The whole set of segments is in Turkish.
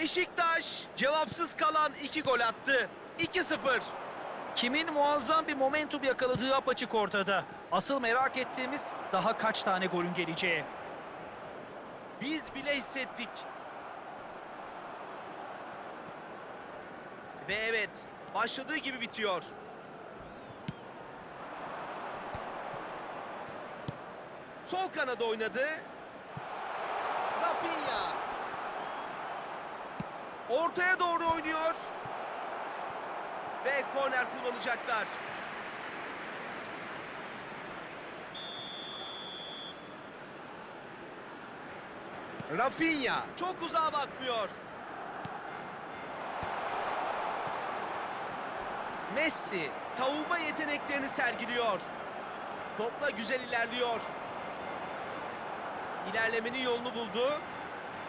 Beşiktaş cevapsız kalan iki gol attı. 2-0. Kimin muazzam bir momentum yakaladığı apaçık ortada. Asıl merak ettiğimiz daha kaç tane golün geleceği. Biz bile hissettik. Ve evet, başladığı gibi bitiyor. Sol kanada oynadı. Rafinha. Ortaya doğru oynuyor. Ve korner kullanacaklar. Rafinha çok uzağa bakmıyor. Messi savunma yeteneklerini sergiliyor. Topla güzel ilerliyor. İlerlemenin yolunu buldu.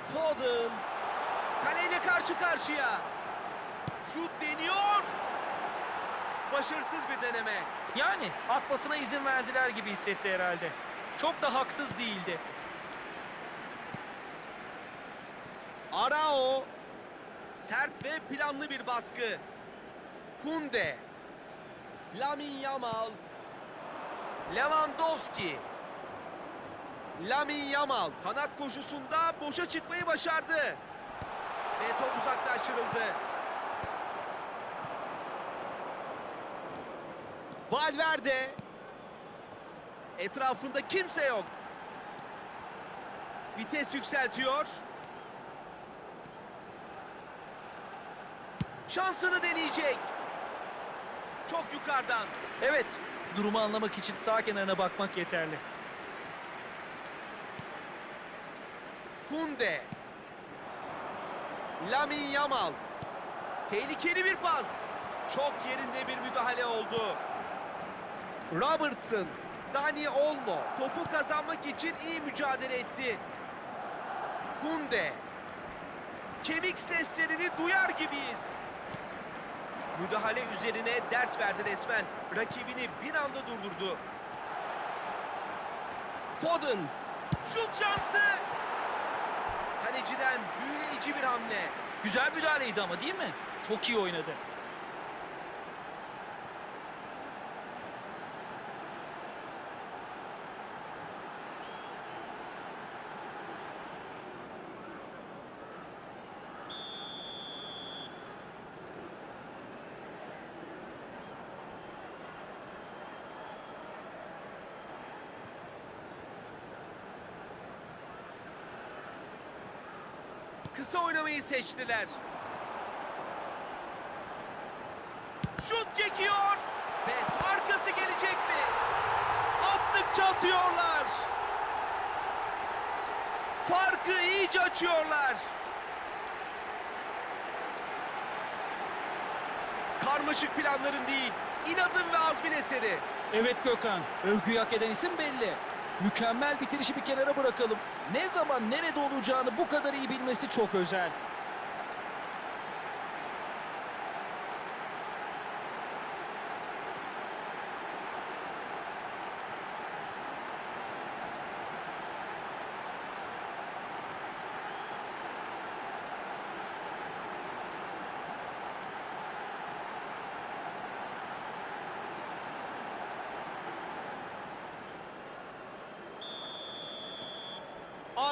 Foden kaleyle karşı karşıya. Şut deniyor. Başarısız bir deneme. Yani atmasına izin verdiler gibi hissetti herhalde. Çok da haksız değildi. Arao. Sert ve planlı bir baskı. Kunde. Lamin Yamal. Lewandowski. Lamin Yamal kanat koşusunda boşa çıkmayı başardı. Ve top uzaklaştırıldı. Valverde. Etrafında kimse yok. Vites yükseltiyor. Şansını deneyecek. Çok yukarıdan. Evet, durumu anlamak için sağ kenarına bakmak yeterli. Kunde. Lamin Yamal. Tehlikeli bir pas. Çok yerinde bir müdahale oldu. Robertson. Dani Olmo topu kazanmak için iyi mücadele etti. Kunde. Kemik seslerini duyar gibiyiz. Müdahale üzerine ders verdi resmen. Rakibini bir anda durdurdu. Foden. Şut şansı. Kaleciden büyüleyici bir hamle. Güzel müdahaleydi ama değil mi? Çok iyi oynadı. Kısa oynamayı seçtiler. Şut çekiyor. Ve arkası gelecek mi? Attıkça atıyorlar. Farkı iyice açıyorlar. Karmaşık planların değil, inadın ve azmin eseri. Evet Gökhan, övgüyü hak eden isim belli. Mükemmel bitirişi bir kenara bırakalım. Ne zaman nerede olacağını bu kadar iyi bilmesi çok özel.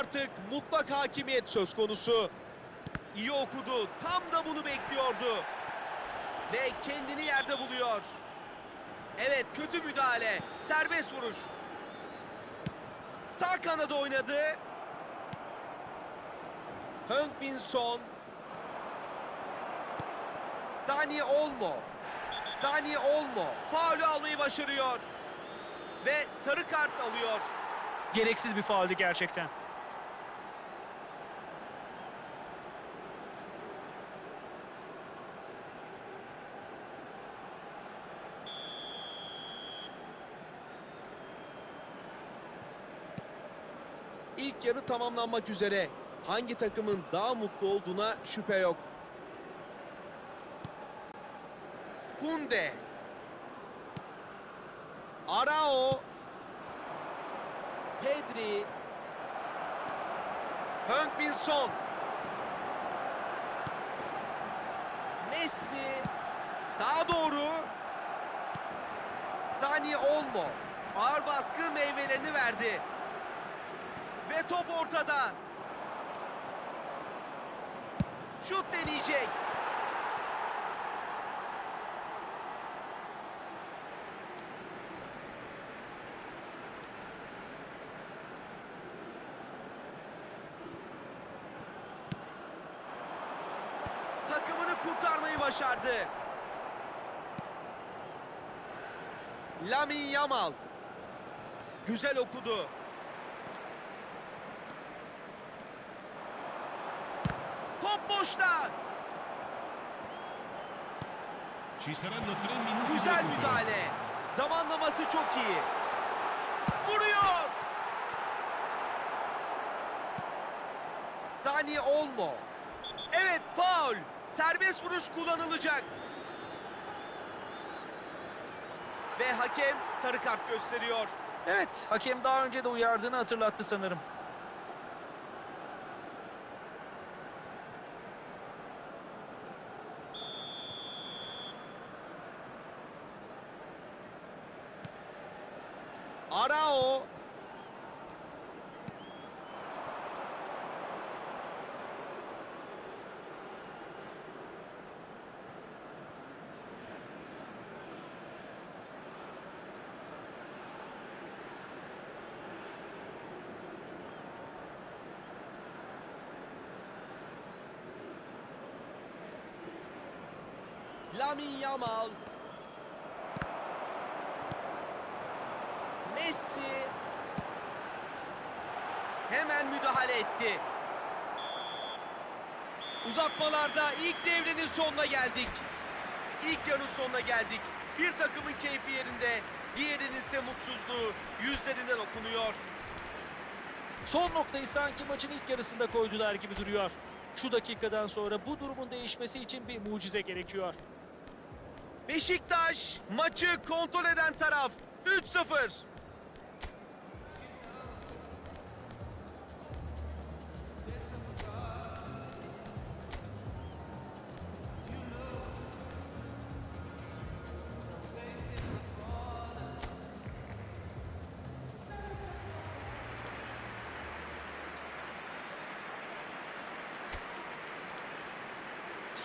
Artık mutlak hakimiyet söz konusu. İyi okudu. Tam da bunu bekliyordu. Ve kendini yerde buluyor. Evet kötü müdahale. Serbest vuruş. Sağ kanada oynadı. Heung-Min Son. Dani Olmo. Dani Olmo. Faulü almayı başarıyor. Ve sarı kart alıyor. Gereksiz bir fauldü gerçekten. yarı tamamlanmak üzere. Hangi takımın daha mutlu olduğuna şüphe yok. Kunde. Arao. Pedri. Hönk Son. Messi. Sağa doğru. Dani Olmo. Ağır baskı meyvelerini verdi. Ve top ortada. Şut deneyecek. Takımını kurtarmayı başardı. Lamin Yamal. Güzel okudu. Top boşta. Ci saranno tre minuti Güzel müdahale. Zamanlaması çok iyi. Vuruyor. Dani Olmo. Evet faul. Serbest vuruş kullanılacak. Ve hakem sarı kart gösteriyor. Evet, hakem daha önce de uyardığını hatırlattı sanırım. Arao. Lamin Yamal. Messi hemen müdahale etti. Uzatmalarda ilk devrenin sonuna geldik. İlk yarının sonuna geldik. Bir takımın keyfi yerinde, diğerinin ise mutsuzluğu yüzlerinden okunuyor. Son noktayı sanki maçın ilk yarısında koydular gibi duruyor. Şu dakikadan sonra bu durumun değişmesi için bir mucize gerekiyor. Beşiktaş maçı kontrol eden taraf 3-0.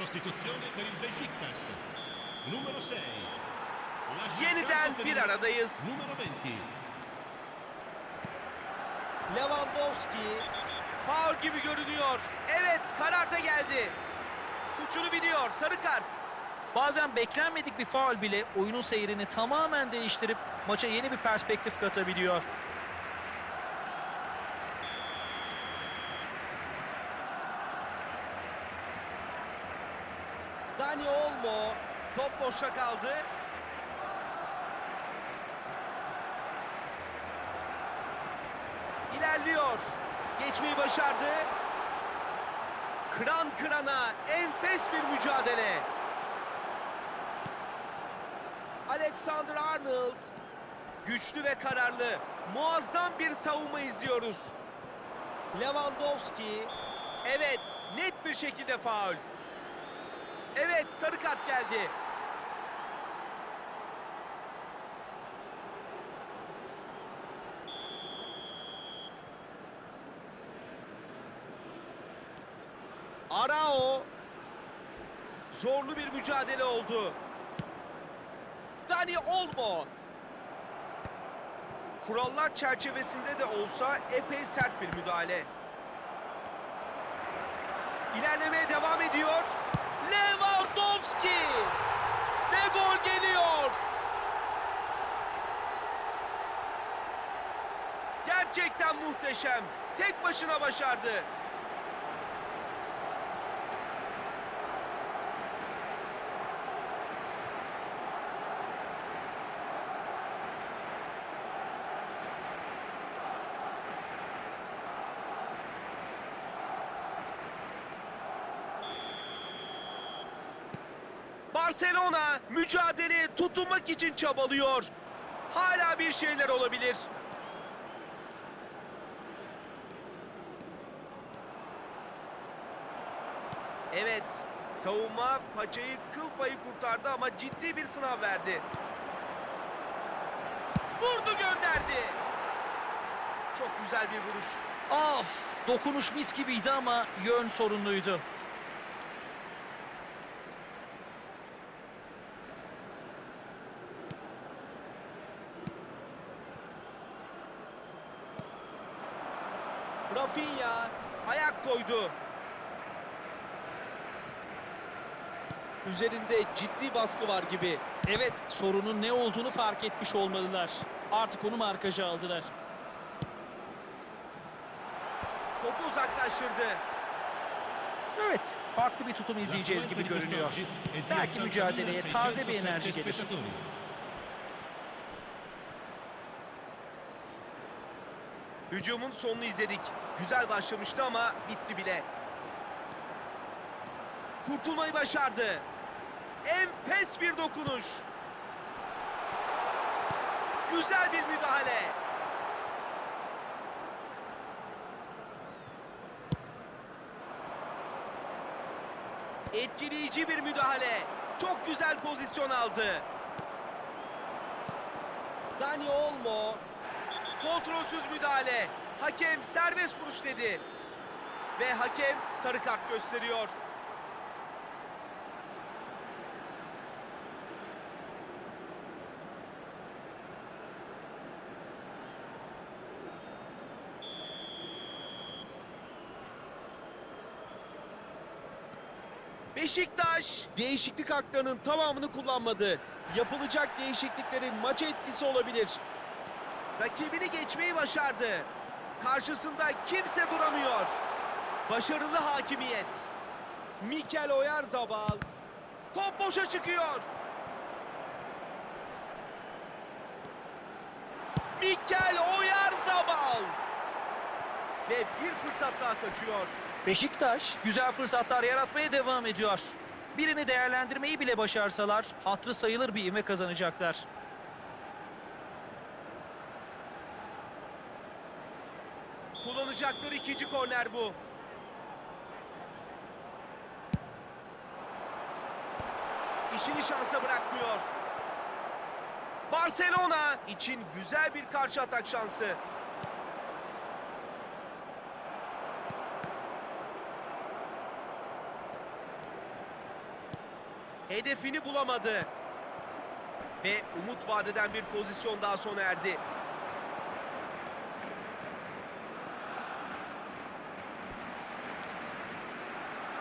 Sostituzione per il Besiktas. Numero 6. Yeniden bir aradayız. Numero 20. Lewandowski faul gibi görünüyor. Evet kararda geldi. Suçunu biliyor sarı kart. Bazen beklenmedik bir faul bile oyunun seyrini tamamen değiştirip maça yeni bir perspektif katabiliyor. Dani Olmo top boşta kaldı. İlerliyor. Geçmeyi başardı. Kıran kırana enfes bir mücadele. Alexander Arnold güçlü ve kararlı muazzam bir savunma izliyoruz. Lewandowski evet net bir şekilde faul. Evet sarı kart geldi. Arao zorlu bir mücadele oldu. Dani Olmo kurallar çerçevesinde de olsa epey sert bir müdahale. İlerlemeye devam ediyor. Lewandowski ve gol geliyor. Gerçekten muhteşem. Tek başına başardı. Barcelona mücadeleye tutunmak için çabalıyor. Hala bir şeyler olabilir. Evet, Savunma paçayı kıl payı kurtardı ama ciddi bir sınav verdi. Vurdu gönderdi. Çok güzel bir vuruş. Of! Dokunuş mis gibiydi ama yön sorunluydu. Üzerinde ciddi baskı var gibi. Evet, sorunun ne olduğunu fark etmiş olmalılar. Artık onu markaja aldılar. Topu uzaklaştırdı. Evet, farklı bir tutum izleyeceğiz gibi görünüyor. Belki mücadeleye taze bir enerji gelir. Hücumun sonunu izledik. Güzel başlamıştı ama bitti bile. Kurtulmayı başardı. Enfes bir dokunuş. Güzel bir müdahale. Etkileyici bir müdahale. Çok güzel pozisyon aldı. Dani Olmo Kontrolsüz müdahale. Hakem serbest vuruş dedi. Ve hakem sarı kart gösteriyor. Beşiktaş değişiklik haklarının tamamını kullanmadı. Yapılacak değişikliklerin maça etkisi olabilir. Rakibini geçmeyi başardı. Karşısında kimse duramıyor. Başarılı hakimiyet. Mikel Oyarzabal. Top boşa çıkıyor. Mikel. Ve bir fırsat daha kaçıyor. Beşiktaş güzel fırsatlar yaratmaya devam ediyor. Birini değerlendirmeyi bile başarsalar hatrı sayılır bir ivme kazanacaklar. Kullanacakları ikinci korner bu. İşini şansa bırakmıyor. Barcelona için güzel bir karşı atak şansı. Hedefini bulamadı. Ve umut vadeden bir pozisyon daha sona erdi.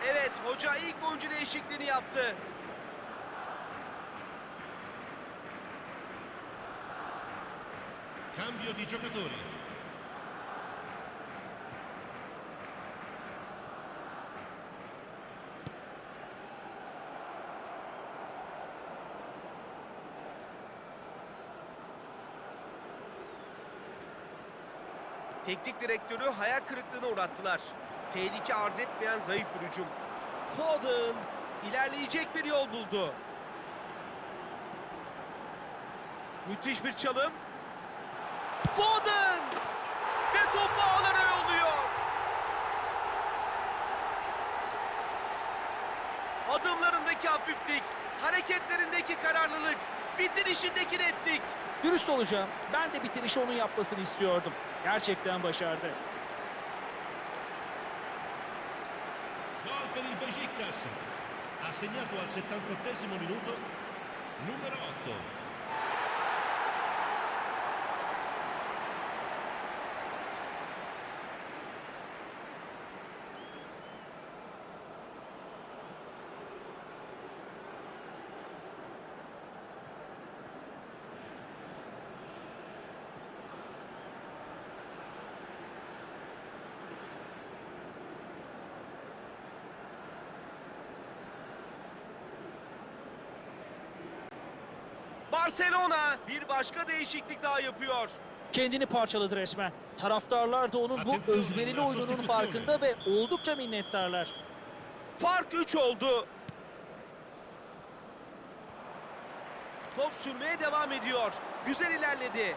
Evet, hoca ilk oyuncu değişikliğini yaptı. Cambio di giocatori. Teknik direktörü hayal kırıklığına uğrattılar. Tehlike arz etmeyen zayıf bir hücum. Foden ilerleyecek bir yol buldu. Müthiş bir çalım. Foden! Ve topu ağlara yolluyor. Adımlarındaki hafiflik, hareketlerindeki kararlılık, bitirişindeki netlik. Dürüst olacağım. Ben de bitirişi onun yapmasını istiyordum. Gerçekten başardı. Ha segnato al 78 minuto numero 8. Barcelona bir başka değişiklik daha yapıyor. Kendini parçaladı resmen. Taraftarlar da onun bu özverili oyununun farkında ve oldukça minnettarlar. Fark 3 oldu. Top sürmeye devam ediyor. Güzel ilerledi.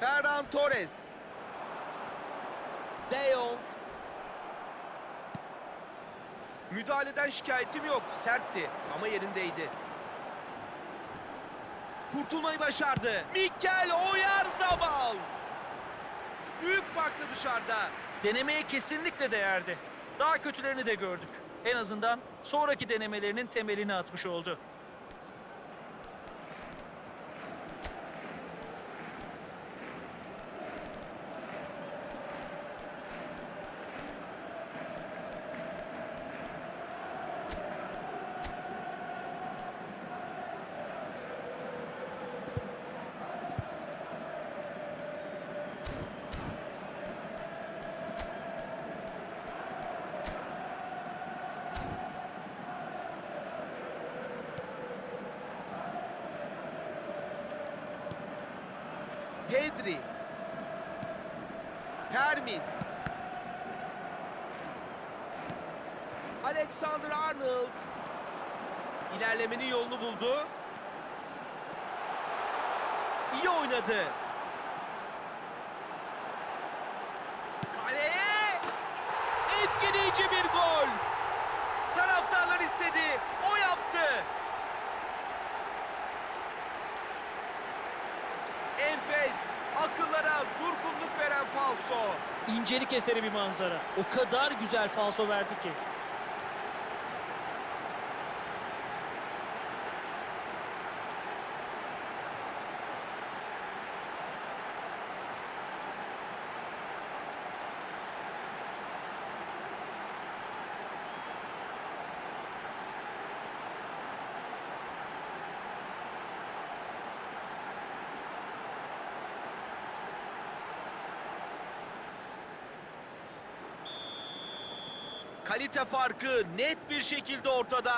Ferran Torres. De Müdahaleden şikayetim yok. Sertti ama yerindeydi. Kurtulmayı başardı. Mikel Oyarzabal. Büyük farklı dışarıda. Denemeye kesinlikle değerdi. Daha kötülerini de gördük. En azından sonraki denemelerinin temelini atmış oldu. Pedri. Fermin. Alexander Arnold. İlerlemenin yolunu buldu. İyi oynadı. Kaleye! Etkileyici bir gol. Taraftarlar istedi. O yaptı. Enfes, akıllara durgunluk veren falso. İncelik eseri bir manzara. O kadar güzel falso verdi ki. Kalite farkı net bir şekilde ortada.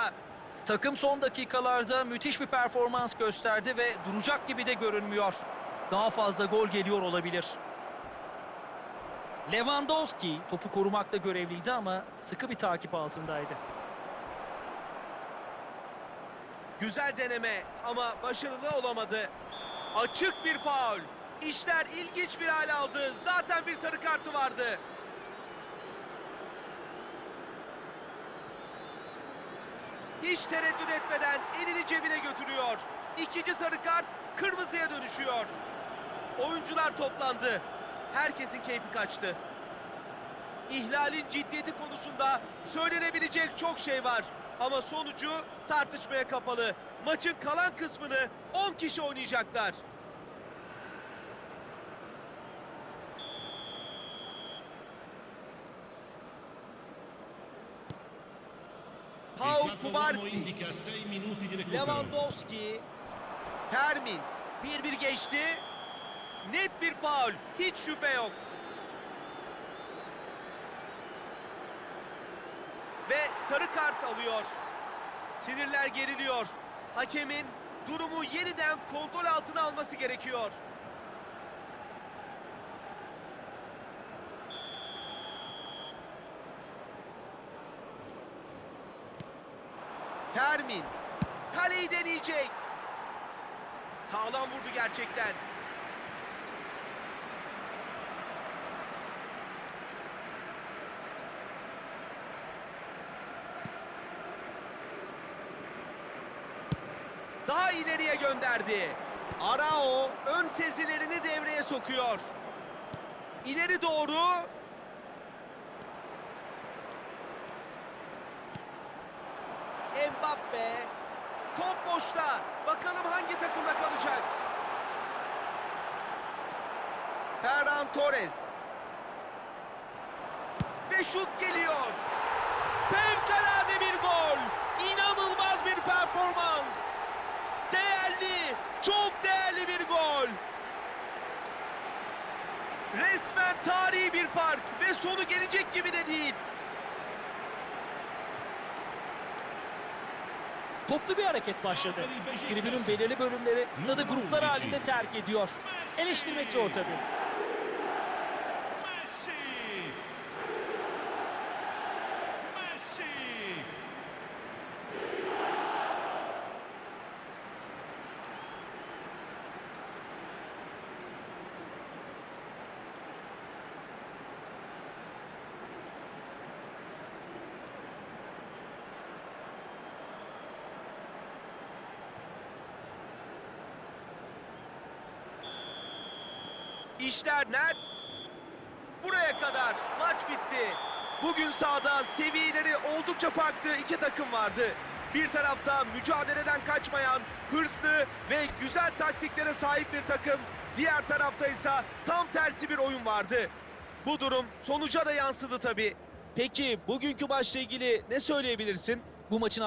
Takım son dakikalarda müthiş bir performans gösterdi ve duracak gibi de görünmüyor. Daha fazla gol geliyor olabilir. Lewandowski topu korumakta görevliydi ama sıkı bir takip altındaydı. Güzel deneme ama başarılı olamadı. Açık bir faul. İşler ilginç bir hal aldı. Zaten bir sarı kartı vardı. Hiç tereddüt etmeden elini cebine götürüyor. İkinci sarı kart kırmızıya dönüşüyor. Oyuncular toplandı. Herkesin keyfi kaçtı. İhlalin ciddiyeti konusunda söylenebilecek çok şey var. Ama sonucu tartışmaya kapalı. Maçın kalan kısmını 10 kişi oynayacaklar. Uomo Kubarsi, indica 6 minuti di recupero. Lewandowski, Fermin 1-1 geçti. Net bir faul, hiç şüphe yok. Ve sarı kart alıyor. Sinirler geriliyor. Hakemin durumu yeniden kontrol altına alması gerekiyor. Fermin kaleyi deneyecek. Sağlam vurdu gerçekten. Daha ileriye gönderdi. Arao ön sezilerini devreye sokuyor. İleri doğru. Mbappe. Top boşta. Bakalım hangi takımda kalacak. Ferran Torres. Ve şut geliyor. Fevkalade bir gol. İnanılmaz bir performans. Değerli, çok değerli bir gol. Resmen tarihi bir fark ve sonu gelecek gibi de değil. Toplu bir hareket başladı. Tribünün belirli bölümleri stadı gruplar halinde terk ediyor. Eleştirmek zor tabii. Messi! Messi! İşler ner? Buraya kadar. Maç bitti. Bugün sahada seviyeleri oldukça farklı iki takım vardı. Bir tarafta mücadeleden kaçmayan, hırslı ve güzel taktiklere sahip bir takım. Diğer tarafta ise tam tersi bir oyun vardı. Bu durum sonuca da yansıdı tabii. Peki bugünkü maçla ilgili ne söyleyebilirsin? Bu maçın